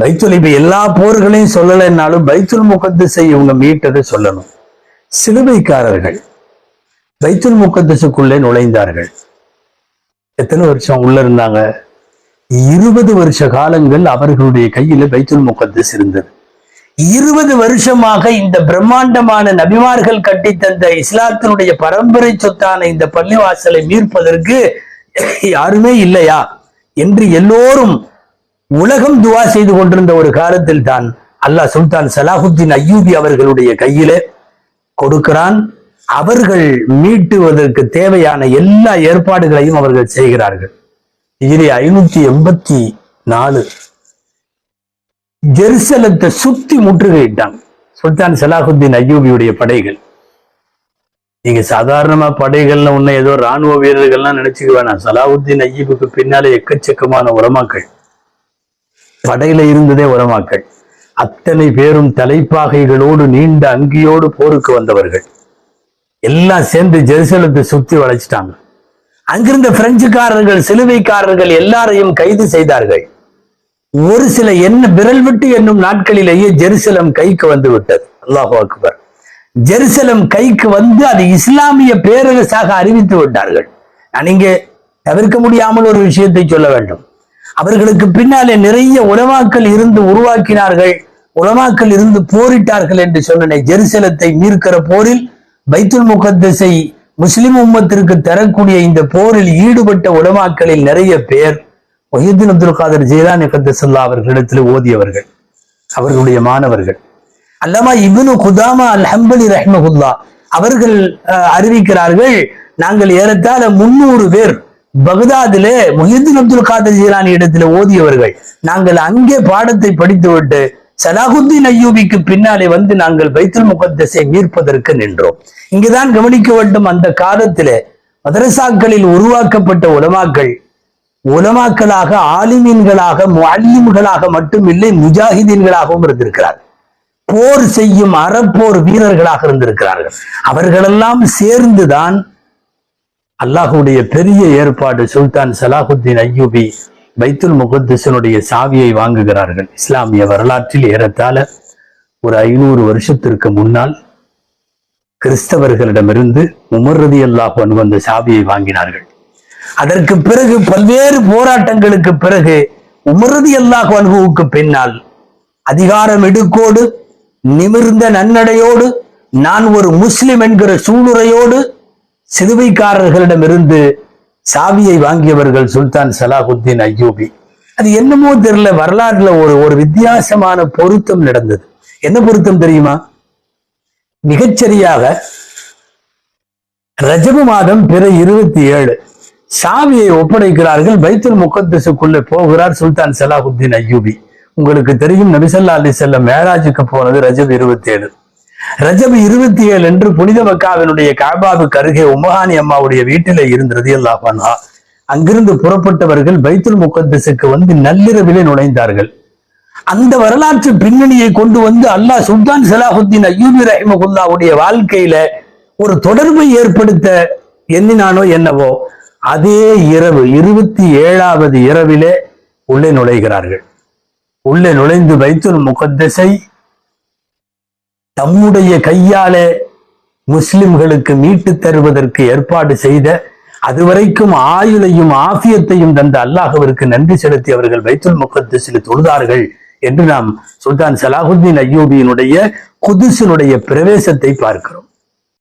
பைத்துல் இப்ப எல்லா போர்களையும் சொல்லலைன்னாலும் பைத்துல் முகத்திசை இவங்க மீட்டதை சொல்லணும். சிலுவைக்காரர்கள் பைத்துல் முகத்திசுக்குள்ளே நுழைந்தார்கள். எத்தனை வருஷம் உள்ள இருந்தாங்க? இருபது வருஷ காலங்கள் அவர்களுடைய கையில பைத்துல் முகத்திஸ் இருந்தது. இருபது வருஷமாக இந்த பிரம்மாண்டமான நபிமார்கள் கட்டி தந்த இஸ்லாத்தினுடைய பரம்பரை சொத்தான இந்த பள்ளிவாசலை மீட்பதற்கு யாருமே இல்லையா? என்று எல்லோரும் உலகம் துவா செய்து கொண்டிருந்த ஒரு காலத்தில் தான் அல்லாஹ் சுல்தான் சலாஹுத்தீன் அய்யூபி அவர்களுடைய கையில கொடுக்கிறான். அவர்கள் மீட்டுவதற்கு தேவையான எல்லா ஏற்பாடுகளையும் அவர்கள் செய்கிறார்கள். இதிலே ஐநூத்தி எண்பத்தி நாலு. ஜெருசலத்தை சுத்தி முற்றுகையிட்டாங்க. சுல்தான் சலாஹுத்தீன் அய்யூபியுடைய படைகள். நீங்க சாதாரணமா படைகள்ல உன்ன ஏதோ ராணுவ வீரர்கள்லாம் நினைச்சுக்க வேணாம் சலாஹுத்தீன் அய்யூபுக்கு பின்னாலே எக்கச்சக்கமான உரமாக்கள் படையில இருந்ததே உரமாக்கள் அத்தனை பேரும் தலைப்பாகைகளோடு நீண்ட அங்கியோடு போருக்கு வந்தவர்கள். எல்லாம் சேர்ந்து ஜெருசலத்தை சுத்தி வளைச்சிட்டாங்க. அங்கிருந்த பிரெஞ்சுக்காரர்கள் சிலுவைக்காரர்கள் எல்லாரையும் கைது செய்தார்கள். ஒரு சில என்ன விரல் விட்டு என்னும் நாட்களிலேயே ஜெருசலம் கைக்கு வந்து விட்டது. அல்லாஹ் அக்பர். ஜெருசலம் கைக்கு வந்து அது இஸ்லாமிய பேரரசாக அறிவித்து விட்டார்கள். நான் இங்கே தவிர்க்க முடியாமல் ஒரு விஷயத்தை சொல்ல வேண்டும். அவர்களுக்கு பின்னாலே நிறைய உலமாக்கள் இருந்து உருவாக்கினார்கள். உலமாக்கள் இருந்து போரிட்டார்கள் என்று சொன்னேன். ஜெருசலத்தை மீட்கிற போரில் பைத்துல் முகத்தஸை முஸ்லிம் உம்மத்திற்கு தரக்கூடிய இந்த போரில் ஈடுபட்ட உலமாக்களில் நிறைய பேர் ஒஹிதீன் அப்துல் காதர் ஜெயலான் கத்தசல்லா அவர்களிடத்தில் ஓதியவர்கள் அவர்களுடைய மாணவர்கள். அல்லமா இப்னு குதாமா அல் ஹம்பலி ரஹ்மகுல்லா அவர்கள் அஹ், அறிவிக்கிறார்கள் நாங்கள் ஏறத்தாழ முன்னூறு பேர் பகதாதிலே முஹிதீன் அப்துல் காதர் ஜீலானி இடத்துல ஓதியவர்கள். நாங்கள் அங்கே பாடத்தை படித்துவிட்டு சலாஹுத்தீன் ஐயூபிக்கு பின்னாலே வந்து நாங்கள் பைத்துல் முகத்தசை மீட்பதற்கு நின்றோம். இங்குதான் கவனிக்க வேண்டும் அந்த காலத்திலே மதரசாக்களில் உருவாக்கப்பட்ட உலமாக்கள் உலமாக்களாக ஆலிமீன்களாக முஅல்லிம்களாக மட்டுமில்லை முஜாஹிதீன்களாகவும் இருந்திருக்கிறார் போர் செய்யும் அறப்போர் வீரர்களாக இருந்திருக்கிறார்கள். அவர்களெல்லாம் சேர்ந்துதான் அல்லாஹுடைய பெரிய ஏற்பாடு சுல்தான் சலாஹுத்தீன் அய்யூபி பைத்துல் முகத்திசனுடைய சாவியை வாங்குகிறார்கள். இஸ்லாமிய வரலாற்றில் ஏறத்தாழ ஒரு ஐநூறு வருஷத்திற்கு முன்னால் கிறிஸ்தவர்களிடமிருந்து உமர் அல்லாஹ் அந்த சாவியை வாங்கினார்கள். அதற்கு பிறகு பல்வேறு போராட்டங்களுக்கு பிறகு உமரதி அல்லாஹ் அனுபவுக்கு பின்னால் அதிகாரம் எடுக்கோடு நிமிர்ந்த நன்னடையோடு நான் ஒரு முஸ்லிம் என்கிற சூளுரையோடு சிலுவைக்காரர்களிடமிருந்து சாவியை வாங்கியவர்கள் சுல்தான் சலாஹுத்தீன் அய்யூபி அது என்னமோ தெரியல வரலாறுல ஒரு ஒரு வித்தியாசமான பொருத்தம் நடந்தது. என்ன பொருத்தம் தெரியுமா? மிகச்சரியாக ரஜபு மாதம் பிற இருபத்தி ஏழு சாவியை ஒப்படைக்கிறார்கள் பைத்துல் முகத்தஸுக்குள்ளே போகிறார் சுல்தான் சலாஹுத்தீன் அய்யூபி உங்களுக்கு தெரியும் நபிசல்லா அலி செல்லம் மேராஜுக்கு போனது ரஜப் இருபத்தி ஏழு. ரஜப் இருபத்தி ஏழு என்று புனித மக்காவினுடைய காபாவுக்கு அருகே உமகானி அம்மாவுடைய வீட்டில இருந்தது அல்லாஹா அங்கிருந்து புறப்பட்டவர்கள் பைத்துல் முகத்தஸுக்கு வந்து நள்ளிரவிலே நுழைந்தார்கள். அந்த வரலாற்று பின்னணியை கொண்டு வந்து அல்லாஹ் சுல்தான் சலாஹுத்தீன் அய்யூபி ரஹிமகுல்லாவுடைய வாழ்க்கையில ஒரு தொடர்பை ஏற்படுத்த எண்ணினானோ என்னவோ அதே இரவு இருபத்தி ஏழாவது இரவிலே உள்ளே நுழைகிறார்கள். உள்ளே நுழைந்து பைத்துல் முகத்தஸை தம்முடைய கையாலே முஸ்லிம்களுக்கு மீட்டு தருவதற்கு ஏற்பாடு செய்த அதுவரைக்கும் ஆயுளையும் ஆசியத்தையும் தந்த அல்லாஹவருக்கு நன்றி செலுத்தி அவர்கள் வைத்துல் முகத்து சில தொழுதார்கள் என்று நாம் சுல்தான் சலாஹுத்தீன் அய்யூபியினுடைய குதுசினுடைய பிரவேசத்தை பார்க்கிறோம்.